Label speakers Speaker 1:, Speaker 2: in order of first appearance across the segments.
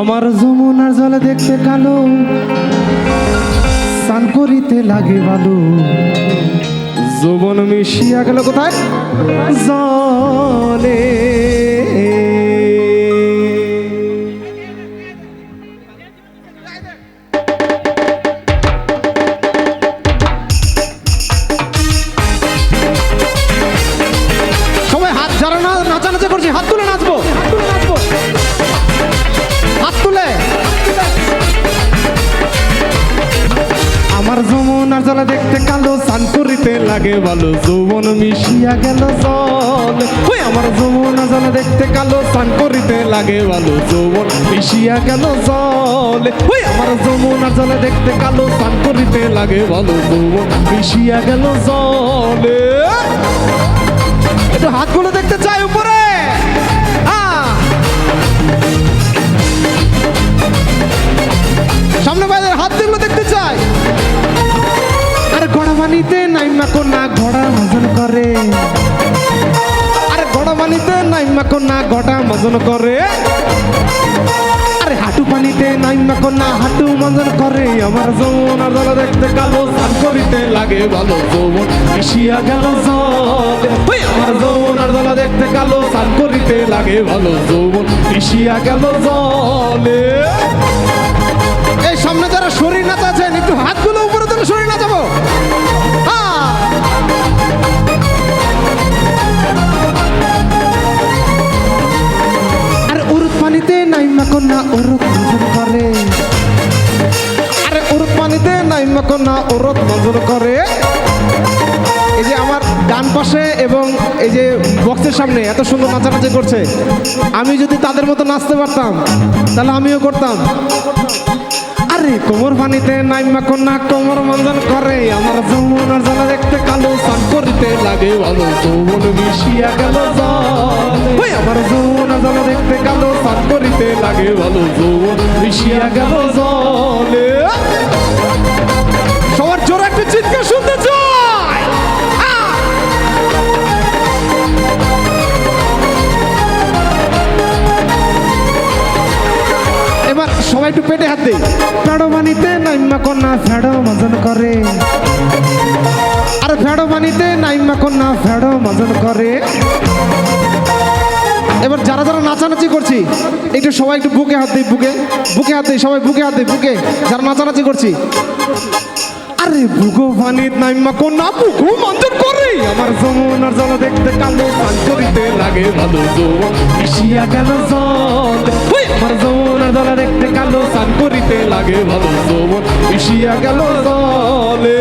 Speaker 1: আমার যমুনার জলে দেখতে কালো। স্নান করিতে লাগে ভালো যৌবন মিশিয়া গেল কোথায়? জলে। সবাই হাত যারা নাচানাচি করছি, হাত তুলে নাচবো। হাত তুলে আমার যমুনার জলে দেখতে কালো স্নান লাগে ভালো যৌবন মিশিয়া গেল জল। ওই আমার জলে দেখতে কালো লাগে ভালো যৌবন মিশিয়া গেল জল। ওই আমার যমুনার জলে দেখতে কালো লাগে ভালো যৌবন মিশিয়া গেল জলে। একটু হাতগুলো দেখতে চাই উপরে। বানিতে নাইমা কোনা ঘোড়া মজন করে। আরে ঘোড়া বানিতে নাইমা কোনা ঘোড়া মজন করে। আরে হাঁটু পানিতে নাইমা কোনা হাঁটু মজন করে। আমার যৌবন আর জল দেখতে কালো, স্নান করিতে লাগে ভালো যৌবন। মিশিয়া গেল জল। আমার যৌবন আর দেখতে কালো, স্নান করিতে লাগে ভালো যৌবন। মিশিয়া গেল জলে। এই সামনে যারা শরীর নাচাচ্ছেন, একটু হাতগুলো করে। আরে করে। এই যে আমার ডান পাশে এবং এই যে সামনে এত সুন্দর নাচানাচি করছে। আমি যদি তাদের মতো নাচতে পারতাম, তাহলে আমিও করতাম। আরে কোমর পানিতে নাইমা কন্যা কোমর মঞ্জন করে। আমার যমুনার জলে দেখতে কালো স্নান করিতে লাগে ভালো। যৌবন মিশিয়া গেল আমার যমুনার জলে দেখতে কালো সবার জোরে একটু চিৎকার শুনতে এবার সবাই একটু পেটে হাত দেই। ফেড়ো বানিতে নাইমা কন্যা ফেড়ো মজন করে। আর ফেড়ো বানিতে নাইমা কন্যা ফেড়ো মজন করে। এবার যারা যারা নাচানাচি করছি, একটু সবাই একটু বুকে হাত দিই, বুকে বুকে হাত দিই, সবাই বুকে হাত দিই, বুকে। যারা নাচানাচি করছি। আরে বুগো পানিত নাইমা কন্যা, বুগো মঞ্জন করে। আমার যমুনার জল দেখতে কালো স্নান করিতে লাগে ভালো যৌবন মিশিয়া গেল জল। আমার যমুনার জল দেখতে কালো স্নান করিতে লাগে ভালো যৌবন মিশিয়া গেল জলে।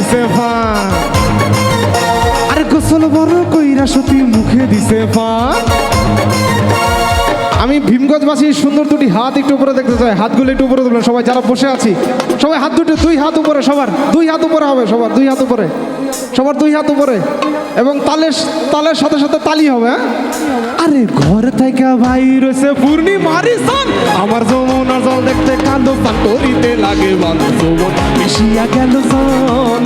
Speaker 1: দিছে ফান আরে বড় কইরা সতী মুখে দিছে ফান আমি ভীমগঞ্জবাসীর সুন্দর দুটি হাত একটু উপরে দেখতে চাই। হাতগুলো একটু উপরে তুলবেন সবাই যারা বসে আছি। সবাই হাত দুটো, দুই হাত উপরে সবার, দুই হাত উপরে হবে সবার, দুই হাত উপরে। সবার দুই হাত উপরে। এবং তালের তালের সাথে সাথে তালি হবে হ্যাঁ? আরে ঘর থেকে ভাই রয়েছে পূর্ণিমারি সান আমার যমুনা জল দেখতে কান্দো করিতে লাগে বান্ধ যমুন। মিশিয়া গেল যমুনার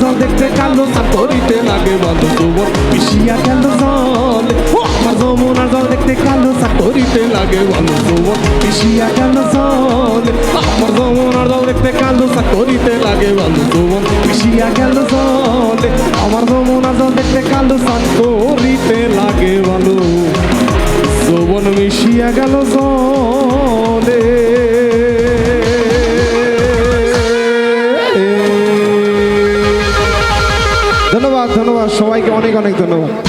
Speaker 1: জল দেখতে কান্দো পান করিতে লাগে ভালো যমুন মিশিয়া গেল জল। আমার যমুনার জল দেখতে কালো চা করিতে লাগে ভালো যৌবন মিশিয়া গেল জল। আমার যমুনার জল দেখতে কালো চা করিতে লাগে ভালো যৌবন মিশিয়া গেল জল। আমার যমুনার জল দেখতে কালো চা করিতে লাগে ভালো যৌবন মিশিয়া গেল জলে। অনেক ধন্যবাদ।